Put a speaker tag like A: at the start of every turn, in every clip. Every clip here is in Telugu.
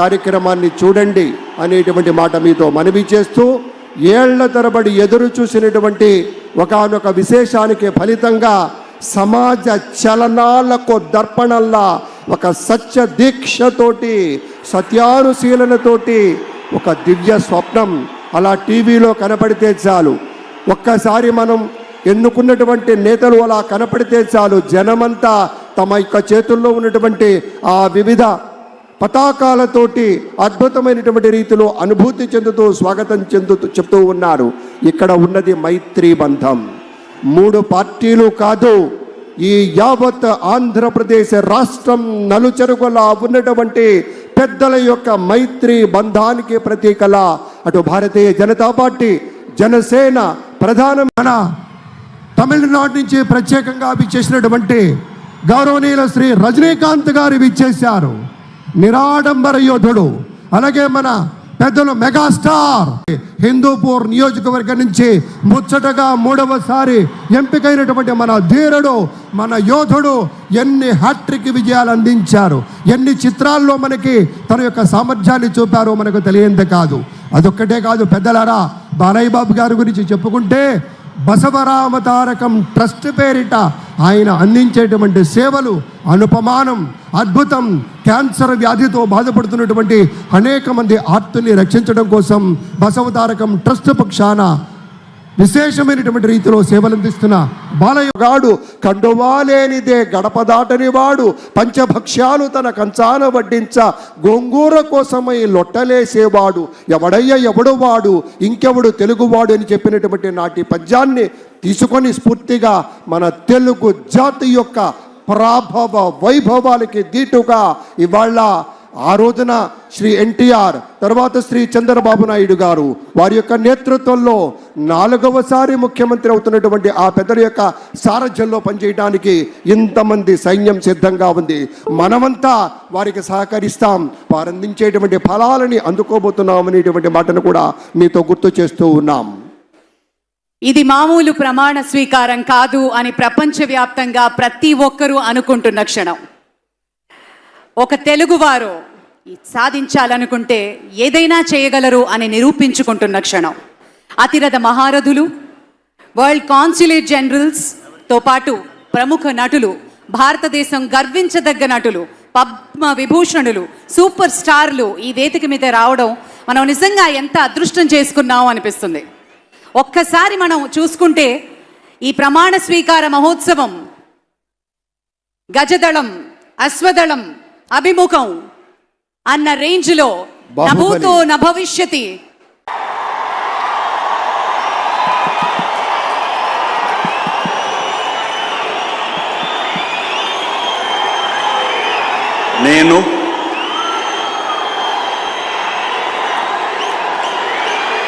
A: కార్యక్రమాన్ని చూడండి అనేటువంటి మాట మీతో మనవి చేస్తూ ఏళ్ళ తరబడి ఎదురు చూసినటువంటి ఒకనొక విశేషానికి ఫలితంగా సమాజ చలనాలకు దర్పణల్లా ఒక సత్య దీక్షతోటి సత్యానుశీలనతోటి ఒక దివ్య స్వప్నం అలా టీవీలో కనపడితే చాలు. ఒక్కసారి మనం ఎన్నుకున్నటువంటి నేతలు అలా కనపడితే చాలు. జనమంతా తమ యొక్క చేతుల్లో ఉన్నటువంటి ఆ వివిధ పతాకాలతోటి అద్భుతమైనటువంటి రీతిలో అనుభూతి చెందుతూ స్వాగతం చెందుతూ చెప్తూ ఉన్నారు. ఇక్కడ ఉన్నది మైత్రి బంధం. మూడు పార్టీలు కాదు ఈ యావత్ ఆంధ్రప్రదేశ్ రాష్ట్రం నలుచెరుగులా ఉన్నటువంటి పెద్దల యొక్క మైత్రి బంధానికి ప్రతీకలా. అటు భారతీయ జనతా పార్టీ జనసేన ప్రధాన మన తమిళనాడు నుంచి ప్రత్యేకంగా అవి చేసినటువంటి గౌరవనీయుల శ్రీ రజనీకాంత్ గారు విచ్చేశారు నిరాడంబర యోధుడు అలాగే మన పెద్దలు మెగాస్టార్. హిందూపూర్ నియోజకవర్గం నుంచి ముచ్చటగా మూడవసారి ఎంపికైనటువంటి మన ధీరుడు మన యోధుడు ఎన్ని హ్యాట్రిక్ విజయాలు అందించారు ఎన్ని చిత్రాల్లో మనకి తన యొక్క సామర్థ్యాన్ని చూపారో మనకు తెలియంది కాదు. అదొక్కటే కాదు పెద్దలారా బాలయ్య బాబు గారి గురించి చెప్పుకుంటే బసవరామ తారకం ట్రస్ట్ పేరిట ఆయన అందించేటువంటి సేవలు అనుపమానం అద్భుతం క్యాన్సర్ వ్యాధితో బాధపడుతున్నటువంటి అనేక మంది ఆర్తుల్ని రక్షించడం కోసం బసవతారకం ట్రస్ట్ పక్షాన విశేషమైనటువంటి రీతిలో సేవలు అందిస్తున్న కండువాలేనిదే గడప దాటని వాడు పంచభక్ష్యాలు తన కంచాన వడ్డించ గోంగూర కోసమై లొట్టలేసేవాడు. ఎవడయ్య ఎవడు వాడు? ఇంకెవడు తెలుగువాడు అని చెప్పినటువంటి నాటి పద్యాన్ని తీసుకొని స్ఫూర్తిగా మన తెలుగు జాతి యొక్క ప్రాభవ వైభవాలకి దీటుగా ఇవాళ ఆ రోజున శ్రీ ఎన్టీఆర్ తర్వాత శ్రీ చంద్రబాబు నాయుడు గారు వారి యొక్క నేతృత్వంలో నాలుగవసారి ముఖ్యమంత్రి అవుతున్నటువంటి ఆ పెద్దల యొక్క సారథ్యంలో పనిచేయడానికి ఇంతమంది సైన్యం సిద్ధంగా ఉంది. మనమంతా వారికి సహకరిస్తాం. వారు అందించేటువంటి ఫలాలని అందుకోబోతున్నాం అనేటువంటి మాటను కూడా మీతో గుర్తు చేస్తూ ఉన్నాం.
B: ఇది మామూలు ప్రమాణ స్వీకారం కాదు అని ప్రపంచవ్యాప్తంగా ప్రతి ఒక్కరూ అనుకుంటున్న క్షణం. ఒక తెలుగువారు సాధించాలనుకుంటే ఏదైనా చేయగలరు అని నిరూపించుకుంటున్న క్షణం. అతిరథ మహారథులు వరల్డ్ కాన్సులేట్ జనరల్స్తో పాటు ప్రముఖ నటులు భారతదేశం గర్వించదగ్గ నటులు పద్మ విభూషణులు సూపర్ స్టార్లు ఈ వేదిక మీద రావడం మనం నిజంగా ఎంత అదృష్టం చేసుకున్నాం అనిపిస్తుంది. ఒక్కసారి మనం చూసుకుంటే ఈ ప్రమాణ స్వీకార మహోత్సవం గజదళం అశ్వదళం అభిముఖం అన్న రేంజ్లో
A: బాహుబలి.
B: నభూతో నభవిష్యతి
C: నేను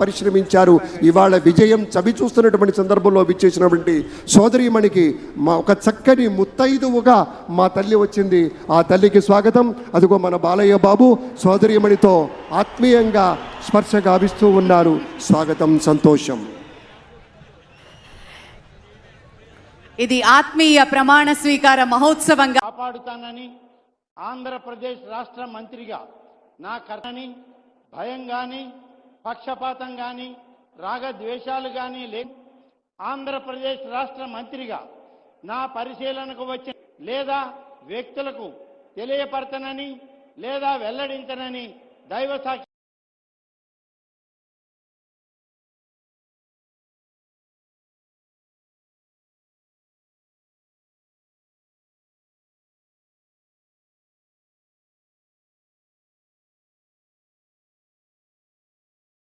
A: పరిశ్రమించారు. ఇవాళ విజయం చవి చూస్తున్నటువంటి సందర్భంలో విచ్చేసినటువంటి సోదరీమణికి మా ఒక చక్కని ముత్తైదువుగా మా తల్లి వచ్చింది. ఆ తల్లికి స్వాగతం. అదిగో మన బాలయ్య బాబు సోదరీమణితో ఆత్మీయంగా స్పర్శ గావిస్తూ ఉన్నారు. స్వాగతం సంతోషం.
B: ఇది ఆత్మీయ ప్రమాణ స్వీకార మహోత్సవంగా
D: కాపాడుతానని ఆంధ్రప్రదేశ్ రాష్ట్ర మంత్రిగా నా కర్తని భయం కానీ పక్షపాతం కానీ రాగద్వేషాలు కానీ లే ఆంధ్రప్రదేశ్ రాష్ట్ర మంత్రిగా నా పరిశీలనకు వచ్చిన లేదా వ్యక్తులకు తెలియపరచనని లేదా వెల్లడించనని దైవ సాక్షి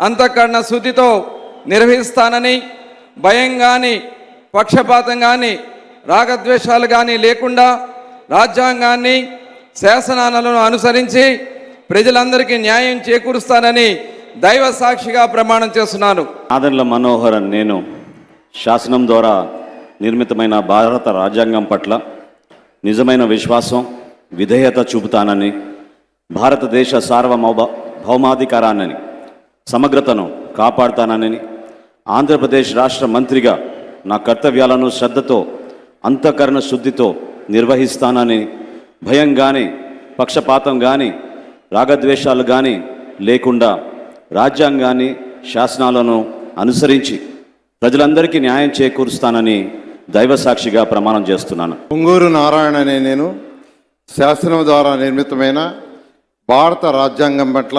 E: అంతఃకరణ శుద్ధితో నిర్వహిస్తానని భయం కానీ పక్షపాతం కానీ రాగద్వేషాలు కానీ లేకుండా రాజ్యాంగాన్ని శాసనాలను అనుసరించి ప్రజలందరికీ న్యాయం చేకూరుస్తానని దైవ సాక్షిగా ప్రమాణం చేస్తున్నాను.
F: ఆదర్ల మనోహరన్ నేను శాసనం ద్వారా నిర్మితమైన భారత రాజ్యాంగం పట్ల నిజమైన విశ్వాసం విధేయత చూపుతానని భారతదేశ సార్వభౌమ భౌమాధికారాన్ని సమగ్రతను కాపాడుతానని ఆంధ్రప్రదేశ్ రాష్ట్ర మంత్రిగా నా కర్తవ్యాలను శ్రద్ధతో అంతఃకరణ శుద్ధితో నిర్వహిస్తానని భయం కానీ పక్షపాతం కానీ రాగద్వేషాలు కానీ లేకుండా రాజ్యాంగాన్ని శాసనాలను అనుసరించి ప్రజలందరికీ న్యాయం చేకూరుస్తానని దైవసాక్షిగా ప్రమాణం చేస్తున్నాను.
G: పొంగూరు నారాయణ అనే నేను శాసనం ద్వారా నిర్మితమైన భారత రాజ్యాంగం పట్ల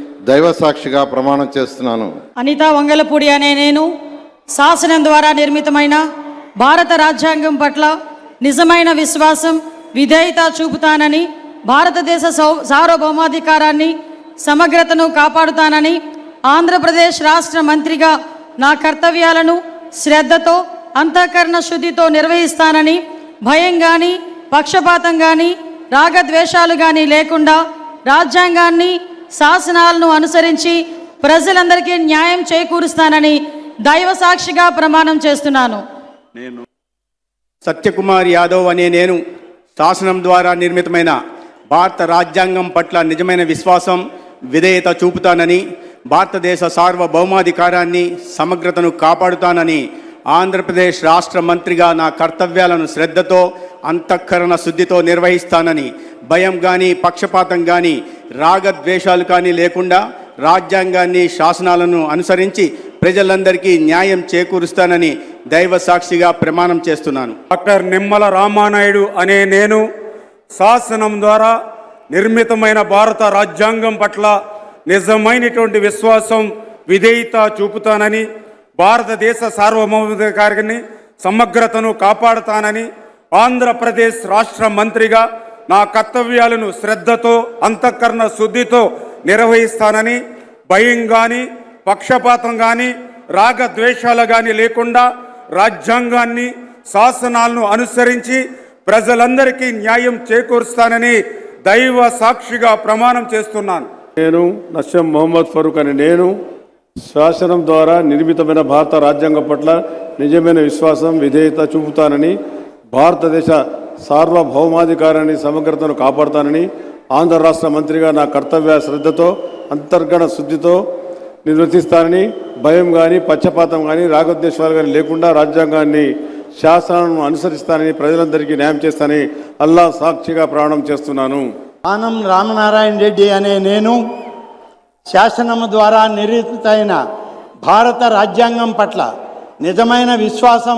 G: దైవ సాక్షిగా ప్రమాణం చేస్తున్నాను.
H: అనిత వంగలపూడి అనే నేను శాసనం ద్వారా నిర్మితమైన భారత రాజ్యాంగం పట్ల నిజమైన విశ్వాసం విధేయత చూపుతానని భారతదేశ సౌ- సార్వభౌమాధికారాన్ని సమగ్రతను కాపాడుతానని ఆంధ్రప్రదేశ్ రాష్ట్ర మంత్రిగా నా కర్తవ్యాలను శ్రద్ధతో అంతఃకరణ శుద్ధితో నిర్వహిస్తానని భయం కానీ పక్షపాతం కానీ రాగద్వేషాలు కానీ లేకుండా రాజ్యాంగాన్ని శాసనాలను అనుసరించి ప్రజలందరికీ న్యాయం చేకూరుస్తానని దైవ సాక్షిగా ప్రమాణం చేస్తున్నాను.
I: నేను
D: సత్యకుమార్ యాదవ్ అనే నేను శాసనం ద్వారా నిర్మితమైన భారత రాజ్యాంగం పట్ల నిజమైన విశ్వాసం విధేయత చూపుతానని భారతదేశ సార్వభౌమాధికారాన్ని సమగ్రతను కాపాడుతానని ఆంధ్రప్రదేశ్ రాష్ట్ర మంత్రిగా నా కర్తవ్యాలను శ్రద్ధతో అంతఃకరణ శుద్ధితో నిర్వహిస్తానని భయం కానీ పక్షపాతం కానీ రాగద్వేషాలు కానీ లేకుండా రాజ్యాంగాన్ని శాసనాలను అనుసరించి ప్రజలందరికీ న్యాయం చేకూరుస్తానని దైవ సాక్షిగా ప్రమాణం చేస్తున్నాను.
J: డాక్టర్ నిమ్మల రామానాయుడు అనే నేను శాసనం ద్వారా నిర్మితమైన భారత రాజ్యాంగం పట్ల నిజమైనటువంటి విశ్వాసం విధేయత చూపుతానని భారతదేశ సార్వభౌమాధికారిని సమగ్రతను కాపాడుతానని ఆంధ్రప్రదేశ్ రాష్ట్ర మంత్రిగా నా కర్తవ్యాలను శ్రద్ధతో అంతఃకరణ శుద్ధితో నిర్వహిస్తానని భయం కానీ పక్షపాతం కానీ రాగద్వేషాలు కానీ లేకుండా రాజ్యాంగాన్ని శాసనాలను అనుసరించి ప్రజలందరికీ న్యాయం చేకూరుస్తానని దైవ సాక్షిగా ప్రమాణం చేస్తున్నాను.
K: నేను నస్యం మొహమ్మద్ ఫరూక్ అని నేను శాసనం ద్వారా నిర్మితమైన భారత రాజ్యాంగం పట్ల నిజమైన విశ్వాసం విధేయత చూపుతానని భారతదేశ సార్వభౌమాధికారాన్ని సమగ్రతను కాపాడుతానని ఆంధ్ర రాష్ట్ర మంత్రిగా నా కర్తవ్య శ్రద్ధతో అంతర్గణ శుద్ధితో నిర్వర్తిస్తానని భయం కానీ పక్షపాతం కానీ రాగద్వేషాలు కానీ లేకుండా రాజ్యాంగాన్ని శాసనాలను అనుసరిస్తానని ప్రజలందరికీ న్యాయం చేస్తానని అల్లా సాక్షిగా ప్రాణం చేస్తున్నాను.
D: ఆనం రామనారాయణ రెడ్డి అనే నేను శాసనము ద్వారా నిర్మితమైన భారత రాజ్యాంగం పట్ల నిజమైన విశ్వాసం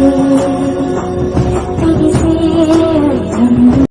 L: you.